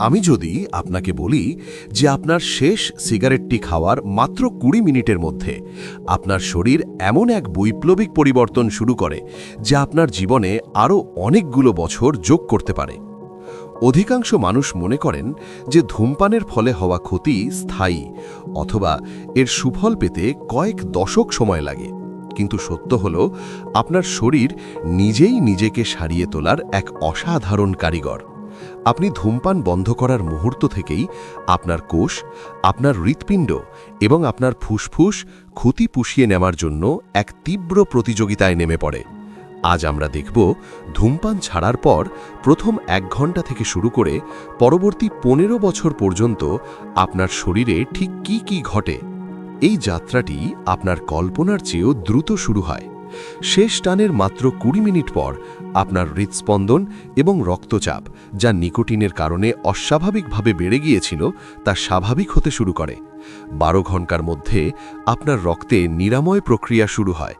আমি যদি আপনাকে বলি যে আপনার শেষ সিগারেটটি খাওয়ার মাত্র কুড়ি মিনিটের মধ্যে আপনার শরীর এমন এক বৈপ্লবিক পরিবর্তন শুরু করে যা আপনার জীবনে আরও অনেকগুলো বছর যোগ করতে পারে। অধিকাংশ মানুষ মনে করেন যে ধূমপানের ফলে হওয়া ক্ষতি স্থায়ী অথবা এর সুফল পেতে কয়েক দশক সময় লাগে। কিন্তু সত্য হল, আপনার শরীর নিজেই নিজেকে সারিয়ে তোলার এক অসাধারণ কারিগর। আপনি ধূমপান বন্ধ করার মুহূর্ত থেকেই আপনার কোষ, আপনার হৃৎপিণ্ড এবং আপনার ফুসফুস ক্ষতি পুষিয়ে নেওয়ার জন্য এক তীব্র প্রতিযোগিতায় নেমে পড়ে। আজ আমরা দেখব ধূমপান ছাড়ার পর প্রথম এক ঘণ্টা থেকে শুরু করে পরবর্তী পনেরো বছর পর্যন্ত আপনার শরীরে ঠিক কি কি ঘটে। এই যাত্রাটি আপনার কল্পনার চেয়েও দ্রুত শুরু হয়। শেষ টানের মাত্র কুড়ি মিনিট পর আপনার হৃৎস্পন্দন এবং রক্তচাপ, যা নিকোটিনের কারণে অস্বাভাবিকভাবে বেড়ে গিয়েছিল, তা স্বাভাবিক হতে শুরু করে। বারো ঘণ্টার মধ্যে আপনার রক্তে নিরাময় প্রক্রিয়া শুরু হয়।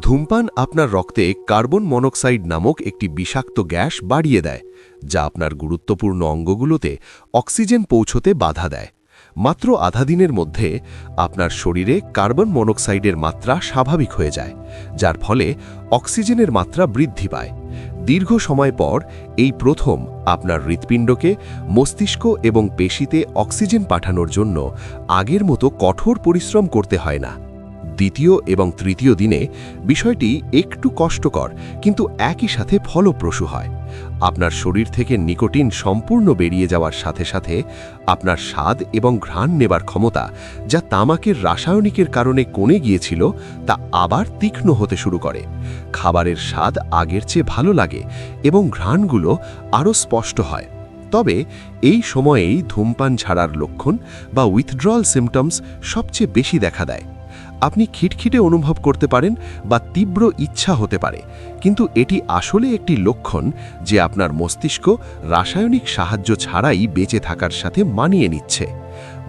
ধূমপান আপনার রক্তে কার্বন মনোক্সাইড নামক একটি বিষাক্ত গ্যাস বাড়িয়ে দেয়, যা আপনার গুরুত্বপূর্ণ অঙ্গগুলোতে অক্সিজেন পৌঁছতে বাধা দেয়। মাত্র আধা দিনের মধ্যে আপনার শরীরে কার্বন মনোক্সাইডের মাত্রা স্বাভাবিক হয়ে যায়, যার ফলে অক্সিজেনের মাত্রা বৃদ্ধি পায়। দীর্ঘ সময় পর এই প্রথম আপনার হৃৎপিণ্ডকে, মস্তিষ্ক এবং পেশিতে অক্সিজেন পাঠানোর জন্য আগের মতো কঠোর পরিশ্রম করতে হয় না। দ্বিতীয় এবং তৃতীয় দিনে বিষয়টি একটু কষ্টকর, কিন্তু একই সাথে ফলপ্রসূ হয়। আপনার শরীর থেকে নিকোটিন সম্পূর্ণ বেরিয়ে যাওয়ার সাথে সাথে আপনার স্বাদ এবং ঘ্রাণ নেবার ক্ষমতা যা তামাকের রাসায়নিকের কারণে কমে গিয়েছিল, তা আবার তীক্ষ্ণ হতে শুরু করে। খাবারের স্বাদ আগের চেয়ে ভালো লাগে এবং ঘ্রাণগুলো আরও স্পষ্ট হয়। তবে এই সময়েই ধূমপান ছাড়ার লক্ষণ বা উইথড্রল সিমটমস সবচেয়ে বেশি দেখা দেয়। আপনি খিটখিটে অনুভব করতে পারেন বা তীব্র ইচ্ছা হতে পারে। কিন্তু এটি আসলে একটি লক্ষণ যে আপনার মস্তিষ্ক রাসায়নিক সাহায্য ছাড়াই বেঁচে থাকার সাথে মানিয়ে নিচ্ছে।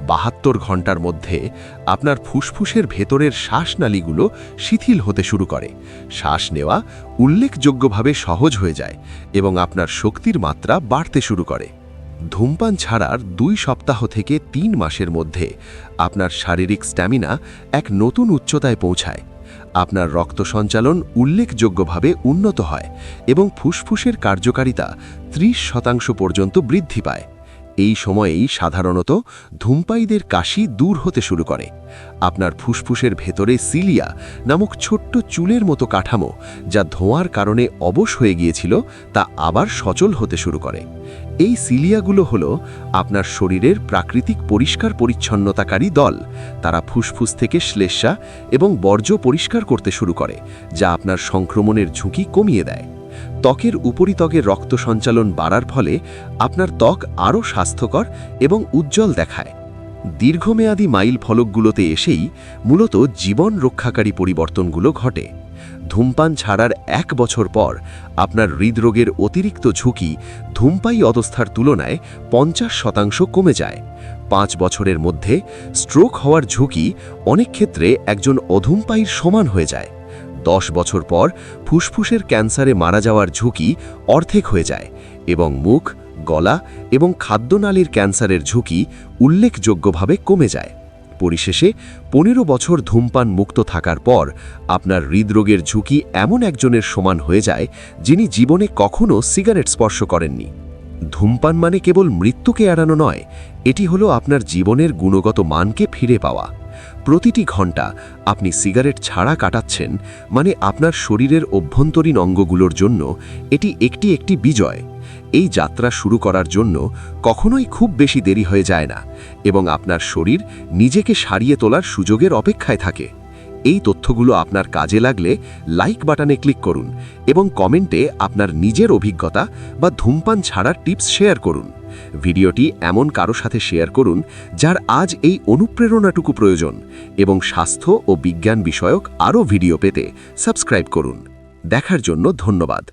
বাহাত্তর ঘণ্টার মধ্যে আপনার ফুসফুসের ভেতরের শ্বাসনালীগুলো শিথিল হতে শুরু করে। শ্বাস নেওয়া উল্লেখযোগ্যভাবে সহজ হয়ে যায় এবং আপনার শক্তির মাত্রা বাড়তে শুরু করে। ধূমপান ছাড়ার দুই সপ্তাহ থেকে তিন মাসের মধ্যে আপনার শারীরিক স্ট্যামিনা এক নতুন উচ্চতায় পৌঁছায়। আপনার রক্ত সঞ্চালন উল্লেখযোগ্যভাবে উন্নত হয় এবং ফুসফুসের কার্যকারিতা ত্রিশ শতাংশ পর্যন্ত বৃদ্ধি পায়। এই সময়েই সাধারণত ধূমপায়ীদের কাশি দূর হতে শুরু করে। আপনার ফুসফুসের ভেতরে সিলিয়া নামক ছোট্ট চুলের মতো কাঠামো যা ধোঁয়ার কারণে অবশ হয়ে গিয়েছিল তা আবার সচল হতে শুরু করে। এই সিলিয়াগুলো হল আপনার শরীরের প্রাকৃতিক পরিষ্কার পরিচ্ছন্নতাকারী দল। তারা ফুসফুস থেকে শ্লেষা এবং বর্জ্য পরিষ্কার করতে শুরু করে, যা আপনার সংক্রমণের ঝুঁকি কমিয়ে দেয়। ত্বকের উপরিত্বকের রক্ত সঞ্চালন বাড়ার ফলে আপনার ত্বক আরও স্বাস্থ্যকর এবং উজ্জ্বল দেখায়। দীর্ঘমেয়াদী মাইল ফলকগুলোতে এসেই মূলত জীবন রক্ষাকারী পরিবর্তনগুলো ঘটে। ধূমপান ছাড়ার এক বছর পর আপনার হৃদরোগের অতিরিক্ত ঝুঁকি ধূমপায়ী অবস্থার তুলনায় পঞ্চাশ শতাংশ কমে যায়। পাঁচ বছরের মধ্যে স্ট্রোক হওয়ার ঝুঁকি অনেক ক্ষেত্রে একজন অধূমপায়ীর সমান হয়ে যায়। দশ বছর পর ফুসফুসের ক্যান্সারে মারা যাওয়ার ঝুঁকি অর্ধেক হয়ে যায় এবং মুখ, গলা এবং খাদ্যনালীর ক্যান্সারের ঝুঁকি উল্লেখযোগ্যভাবে কমে যায়। পরিশেষে পনেরো বছর ধূমপান মুক্ত থাকার পর আপনার হৃদরোগের ঝুঁকি এমন একজনের সমান হয়ে যায় যিনি জীবনে কখনও সিগারেট স্পর্শ করেননি। ধূমপান মানে কেবল মৃত্যুকে এড়ানো নয়, এটি হলো আপনার জীবনের গুণগত মানকে ফিরে পাওয়া। প্রতিটি ঘণ্টা আপনি সিগারেট ছাড়া কাটাচ্ছেন মানে আপনার শরীরের অভ্যন্তরীণ অঙ্গগুলোর জন্য এটি একটি একটি বিজয়। এই যাত্রা শুরু করার জন্য কখনোই খুব বেশি দেরি হয়ে যায় না এবং আপনার শরীর নিজেকে সারিয়ে তোলার সুযোগের অপেক্ষায় থাকে। এই তথ্যগুলো আপনার কাজে লাগলে লাইক বাটনে ক্লিক করুন এবং কমেন্টে আপনার নিজের অভিজ্ঞতা বা ধূমপান ছাড়ার টিপস শেয়ার করুন। ভিডিওটি এমন কারও সাথে শেয়ার করুন যার আজ এই অনুপ্রেরণাটুকু প্রয়োজন এবং স্বাস্থ্য ও বিজ্ঞান বিষয়ক আরও ভিডিও পেতে সাবস্ক্রাইব করুন। দেখার জন্য ধন্যবাদ।